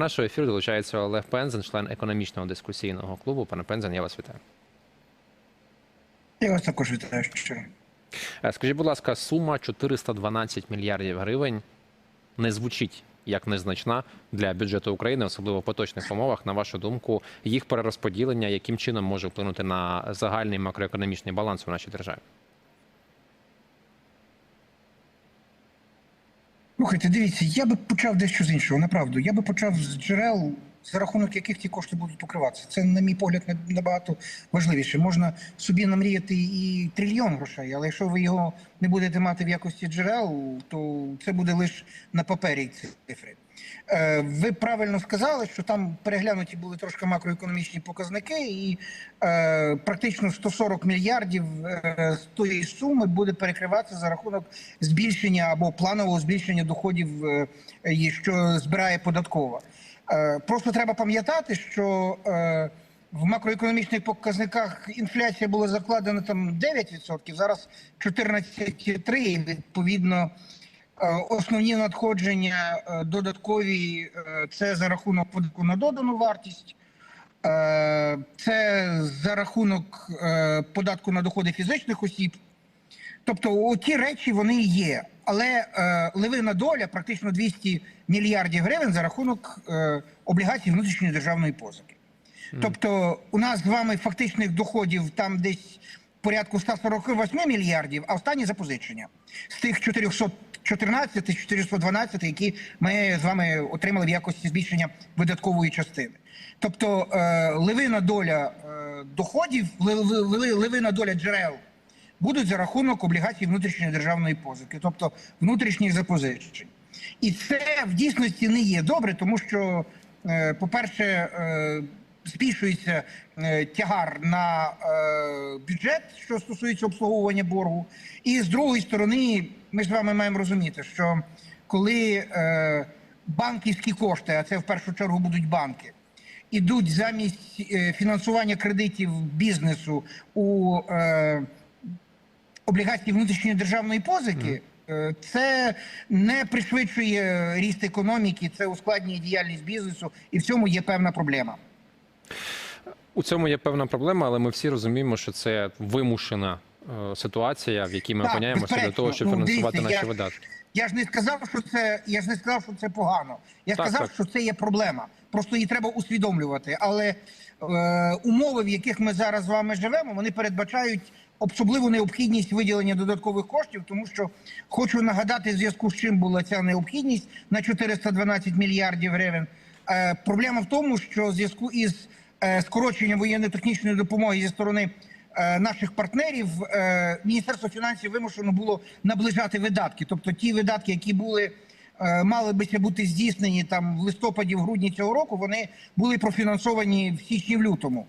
Нашого ефіру долучається Олег Пензен, член економічного дискусійного клубу. Пане Пензен, я вас вітаю. Я вас також вітаю щиро. Е, Скажіть, будь ласка, сума 412 мільярдів гривень не звучить як незначна для бюджету України, особливо в поточних умовах. На вашу думку, їх перерозподілення яким чином може вплинути на загальний макроекономічний баланс у нашій державі? Слухайте, дивіться, я би почав дещо з іншого, направду. Я би почав з джерел, за рахунок яких ті кошти будуть покриватися. Це, на мій погляд, набагато важливіше. Можна собі намріяти і трильйон грошей, але якщо ви його не будете мати в якості джерел, то це буде лише на папері цифри. Е, Ви правильно сказали, що там переглянуті були трошки макроекономічні показники, і е, практично 140 мільярдів е, з тої суми буде перекриватися за рахунок збільшення або планового збільшення доходів, е, що збирає податкова. Просто треба пам'ятати, що в макроекономічних показниках інфляція була закладена там 9%, зараз 14,3%, і відповідно. Е, Основні надходження е, додаткові е, це за рахунок податку на додану вартість, це за рахунок податку на доходи фізичних осіб. Тобто, ті речі вони є. Але ливина доля практично 200 мільярдів гривень за рахунок облігацій внутрішньої державної позики. Тобто, у нас з вами фактичних доходів там десь порядку 148 мільярдів, а останні запозичення з тих 414 412, які ми з вами отримали в якості збільшення видаткової частини. Тобто е, ливина доля е, доходів, ливина доля джерел будуть за рахунок облігацій внутрішньої державної позики, тобто внутрішніх запозичень. І це в дійсності не є добре, тому що, е, по-перше, збільшується е, тягар на е, бюджет, що стосується обслуговування боргу. І з другої сторони, ми з вами маємо розуміти, що коли е, банківські кошти, а це в першу чергу будуть банки, ідуть замість фінансування кредитів бізнесу у е, облігації внутрішньої державної позики, це не пришвидшує ріст економіки, це ускладнює діяльність бізнесу, і в цьому є певна проблема. У цьому є певна проблема, але ми всі розуміємо, що це вимушена е, ситуація, в якій ми Так, опиняємося для того, щоб Ну, фінансувати наші я- видатки. Я ж не сказав, що це я ж не сказав, що це погано. Я Так, сказав, так. що це є проблема. Просто її треба усвідомлювати. Але е, умови, в яких ми зараз з вами живемо, вони передбачають особливу необхідність виділення додаткових коштів, тому що хочу нагадати, в зв'язку з чим була ця необхідність на 412 мільярдів гривень. Е, проблема в тому, що в зв'язку із е, скороченням воєнно-технічної допомоги зі сторони е, наших партнерів е, Міністерство фінансів вимушено було наближати видатки. Тобто ті видатки, які були мали бися бути здійснені там в листопаді, в грудні цього року, вони були профінансовані в січні в лютому.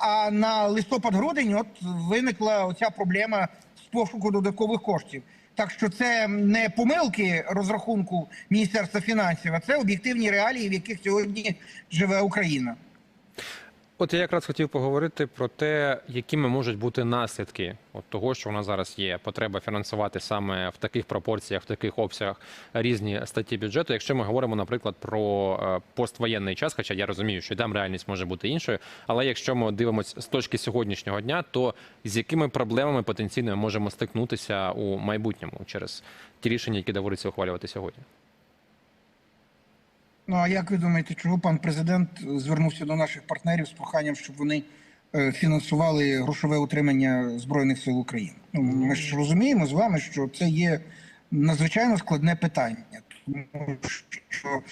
А на листопад-грудень от виникла оця проблема з пошуку додаткових коштів. Так що це не помилки розрахунку Міністерства фінансів, а це об'єктивні реалії, в яких сьогодні живе Україна. От я якраз хотів поговорити про те, якими можуть бути наслідки от того, що у нас зараз є потреба фінансувати саме в таких пропорціях, в таких обсягах різні статті бюджету. Якщо ми говоримо, наприклад, про е, поствоєнний час, хоча я розумію, що там реальність може бути іншою. Але якщо ми дивимося з точки сьогоднішнього дня, то з якими проблемами потенційно ми можемо стикнутися у майбутньому через ті рішення, які доводиться ухвалювати сьогодні? Ну а як ви думаєте, чого пан президент звернувся до наших партнерів з проханням, щоб вони е, фінансували грошове утримання збройних сил України? Ну ми ж розуміємо з вами, що це є надзвичайно складне питання, тому що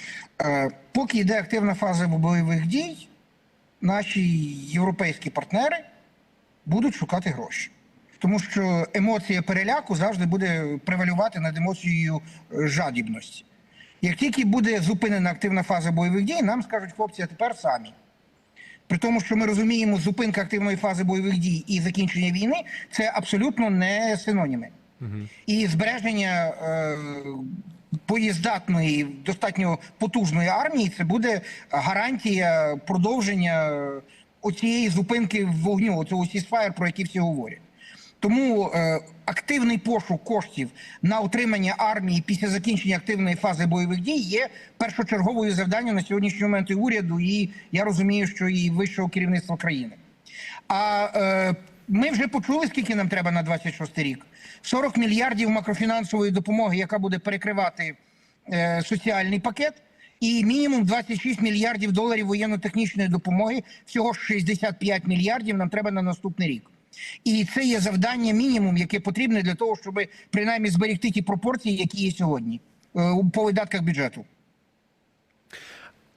е, поки йде активна фаза бойових дій, наші європейські партнери будуть шукати гроші. Тому що емоція переляку завжди буде превалювати над емоцією жадібності. Як тільки буде зупинена активна фаза бойових дій, нам скажуть хлопці, а тепер самі. При тому, що ми розуміємо, зупинка активної фази бойових дій і закінчення війни це абсолютно не синоніми. І збереження е, боєздатної, достатньо потужної армії це буде гарантія продовження оцієї зупинки вогню, оцього сісфаєр, про який всі говорять. Тому е, активний пошук коштів на утримання армії після закінчення активної фази бойових дій є першочерговою завданням на сьогоднішній момент і уряду, і я розумію, що і вищого керівництва країни. А е, ми вже почули, скільки нам треба на 26 рік. 40 мільярдів макрофінансової допомоги, яка буде перекривати е, соціальний пакет, і мінімум 26 мільярдів доларів воєнно-технічної допомоги. Всього 65 мільярдів нам треба на наступний рік. І це є завдання мінімум, яке потрібне для того, щоб принаймні зберегти ті пропорції, які є сьогодні е, по видатках бюджету.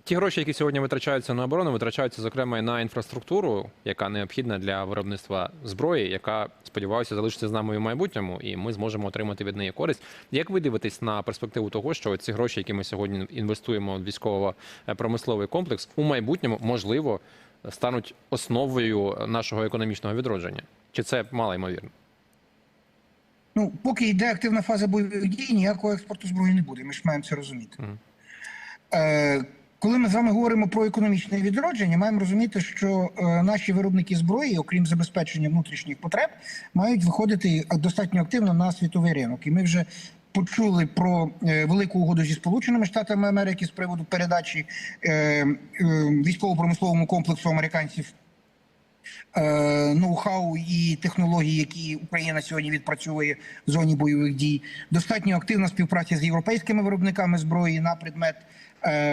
Ті гроші, які сьогодні витрачаються на оборону, витрачаються зокрема і на інфраструктуру, яка необхідна для виробництва зброї, яка сподіваюся залишиться з нами в майбутньому, і ми зможемо отримати від неї користь. Як ви дивитесь на перспективу того, що ці гроші, які ми сьогодні інвестуємо в військово-промисловий комплекс, у майбутньому можливо стануть основою нашого економічного відродження? Чи це мало ймовірно? Ну, поки йде активна фаза бойових дій, ніякого експорту зброї не буде. Ми ж маємо це розуміти. Мгм. Е, коли ми з вами говоримо про економічне відродження, маємо розуміти, що е, наші виробники зброї, окрім забезпечення внутрішніх потреб, мають виходити достатньо активно на світовий ринок. І ми вже почули про е, велику угоду зі Сполученими Штатами Америки з приводу передачі е, е, військово-промисловому комплексу американців ноу-хау і технології, які Україна сьогодні відпрацьовує в зоні бойових дій. Достатньо активна співпраця з європейськими виробниками зброї на предмет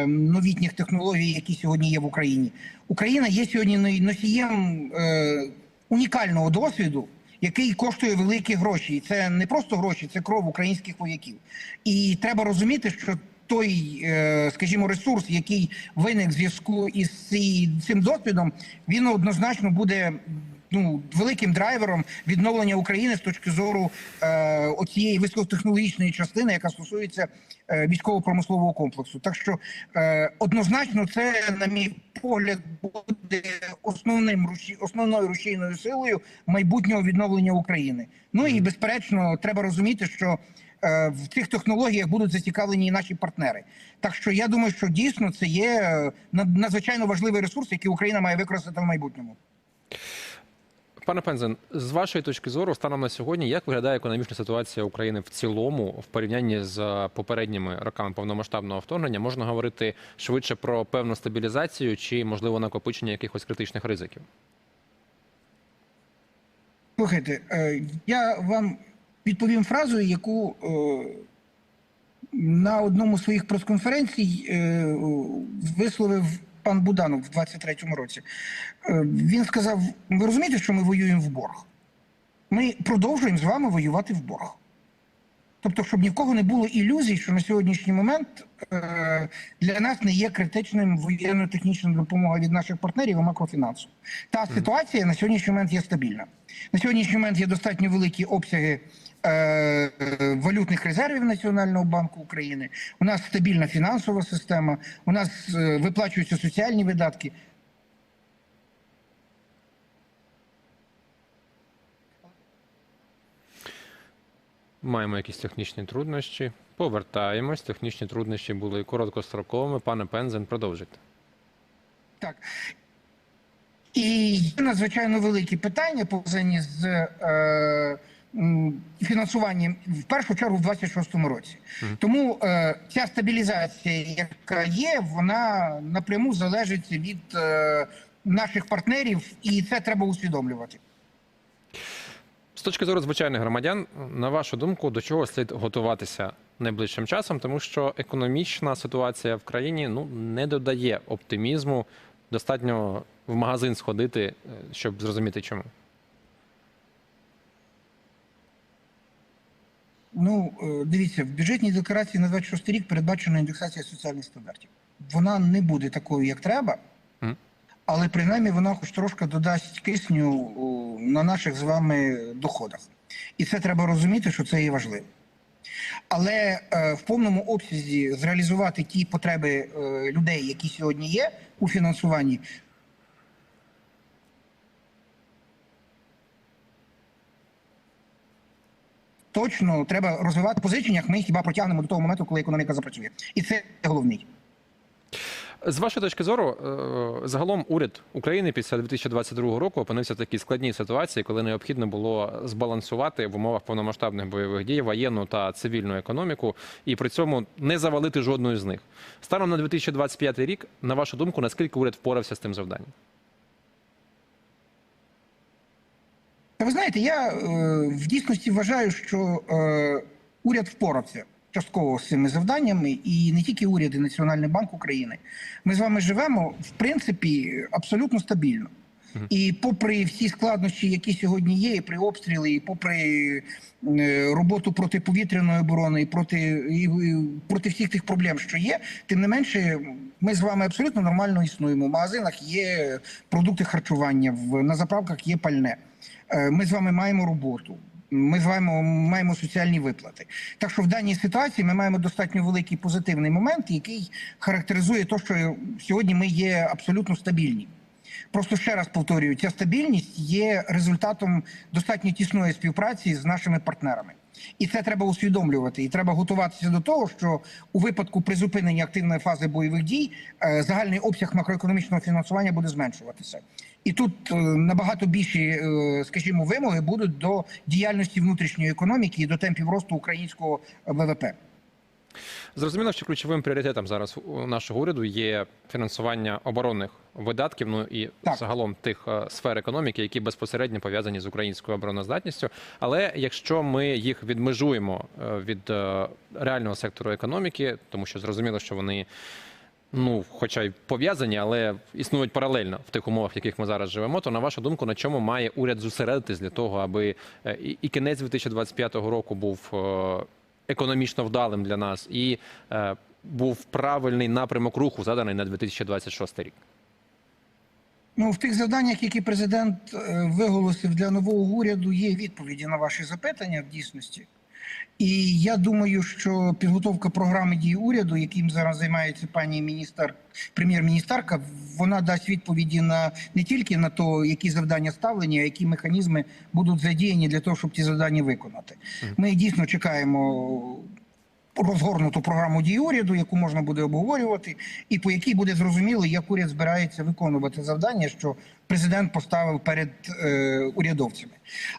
новітніх технологій, які сьогодні є в Україні. Україна є сьогодні носієм унікального досвіду. Який коштує великі гроші, і це не просто гроші, це кров українських вояків. І треба розуміти, що той, е, скажімо, ресурс, який виник в зв'язку із цим досвідом, він однозначно буде ну великим драйвером відновлення України з точки зору е, оцієї високотехнологічної частини, яка стосується е, військово-промислового комплексу. Так що е, однозначно, це, на мій погляд, буде основним основною рушійною силою майбутнього відновлення України. Ну і безперечно, треба розуміти, що е, в цих технологіях будуть зацікавлені і наші партнери. Так що я думаю, що дійсно це є е, над- надзвичайно важливий ресурс, який Україна має використати в майбутньому. Пане Пензен, з вашої точки зору, станом на сьогодні, як виглядає економічна ситуація України в цілому в порівнянні з попередніми роками повномасштабного вторгнення? Можна говорити швидше про певну стабілізацію чи можливо накопичення якихось критичних ризиків? Слухайте, е, я вам відповім фразою, яку е, на одному з своїх прес-конференцій е, висловив пан Буданов в 23-му році. Е, Він сказав: ви розумієте, що ми воюємо в борг? Ми продовжуємо з вами воювати в борг. Тобто, щоб ні в кого не було ілюзій, що на сьогоднішній момент е, для нас не є критичним воєнно-технічна допомога від наших партнерів і макрофінансу. Та ситуація на сьогоднішній момент є стабільна. На сьогоднішній момент є достатньо великі обсяги е, е, валютних резервів Національного банку України. У нас стабільна фінансова система, у нас е, виплачуються соціальні видатки. Маємо якісь технічні труднощі. Повертаємось. Технічні труднощі були короткостроковими. Пане Пензен, продовжуйте. Так. І є надзвичайно великі питання, пов'язані з е, фінансуванням в першу чергу в 26-му році. Тому е, ця стабілізація, яка є, вона напряму залежить від е, наших партнерів, і це треба усвідомлювати. З точки зору звичайних громадян, на вашу думку, до чого слід готуватися найближчим часом, тому що економічна ситуація в країні ну не додає оптимізму. Достатньо в магазин сходити, е, щоб зрозуміти, чому. Ну, е, дивіться, в бюджетній декларації на 26 рік передбачена індексація соціальних стандартів. Вона не буде такою, як треба. Але принаймні вона хоч трошки додасть кисню на наших з вами доходах. І це треба розуміти, що це є важливо. Але е, в повному обсязі зреалізувати ті потреби е, людей, які сьогодні є у фінансуванні, точно треба розвивати позичення. Ми їх хіба протягнемо до того моменту, коли економіка запрацює. І це головний. З вашої точки зору, е, загалом уряд України після 2022 року опинився в такій складній ситуації, коли необхідно було збалансувати в умовах повномасштабних бойових дій воєнну та цивільну економіку, і при цьому не завалити жодної з них. Станом на 2025 рік, на вашу думку, наскільки уряд впорався з тим завданням? Ви знаєте, я е, в дійсності вважаю, що е, уряд впорався частково з цими завданнями, і не тільки уряд, і Національний банк України. Ми з вами живемо в принципі абсолютно стабільно. І попри всі складнощі, які сьогодні є, і при обстріли, і попри е, роботу протиповітряної оборони, і проти і, проти всіх тих проблем, що є, тим не менше, ми з вами абсолютно нормально існуємо. В магазинах є продукти харчування, в на заправках є пальне. Е, Ми з вами маємо роботу. Ми з вами маємо соціальні виплати. Так що в даній ситуації ми маємо достатньо великий позитивний момент, який характеризує те, що сьогодні ми є абсолютно стабільні. Просто ще раз повторюю, ця стабільність є результатом достатньо тісної співпраці з нашими партнерами. І це треба усвідомлювати. І треба готуватися до того, що у випадку призупинення активної фази бойових дій е, загальний обсяг макроекономічного фінансування буде зменшуватися. І тут е, набагато більші, е, скажімо, вимоги будуть до діяльності внутрішньої економіки і до темпів росту українського ВВП. Зрозуміло, що ключовим пріоритетом зараз у нашого уряду є фінансування оборонних видатків, ну і Так. загалом тих е, сфер економіки, які безпосередньо пов'язані з українською обороноздатністю. Але якщо ми їх відмежуємо е, від е, реального сектору економіки, тому що зрозуміло, що вони. Ну, хоча й пов'язані, але існують паралельно в тих умовах, в яких ми зараз живемо. То на вашу думку, на чому має уряд зосередитись для того, аби і кінець 2025 року був економічно вдалим для нас, і е, був правильний напрямок руху заданий на 2026 рік. Ну, в тих завданнях, які президент е, виголосив для нового уряду, є відповіді на ваші запитання в дійсності. І я думаю, що підготовка програми дій уряду, яким зараз займається пані міністр, прем'єр-міністерка, вона дасть відповіді на не тільки на то, які завдання ставлені, а які механізми будуть задіяні для того, щоб ті завдання виконати. Ми дійсно чекаємо розгорнуту програму дій уряду, яку можна буде обговорювати, і по якій буде зрозуміло, як уряд збирається виконувати завдання, що президент поставив перед е, урядовцями.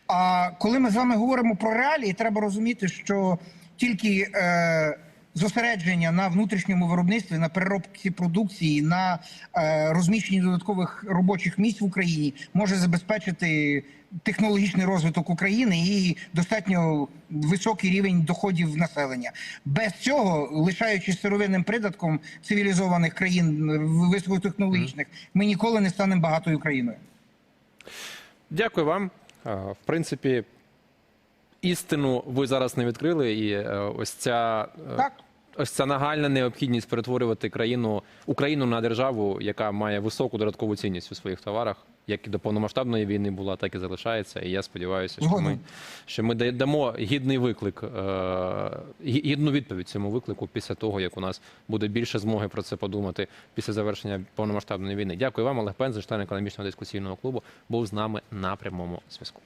А коли ми з вами говоримо про реалії, треба розуміти, що тільки е, зосередження на внутрішньому виробництві, на переробці продукції, на е, розміщенні додаткових робочих місць в Україні може забезпечити технологічний розвиток України і достатньо високий рівень доходів населення. Без цього, лишаючись сировинним придатком цивілізованих країн е, високотехнологічних, ми ніколи не станемо багатою країною. Дякую вам. Е, В принципі, істину ви зараз не відкрили, і е, ось ця. е, Так. Ось ця нагальна необхідність перетворювати країну Україну на державу, яка має високу додаткову цінність у своїх товарах, як і до повномасштабної війни була, так і залишається. І я сподіваюся, що ми, що ми дамо гідний виклик, е, гідну відповідь цьому виклику після того, як у нас буде більше змоги про це подумати після завершення повномасштабної війни. Дякую вам, Олег Пензен, член економічного дискусійного клубу, був з нами на прямому зв'язку.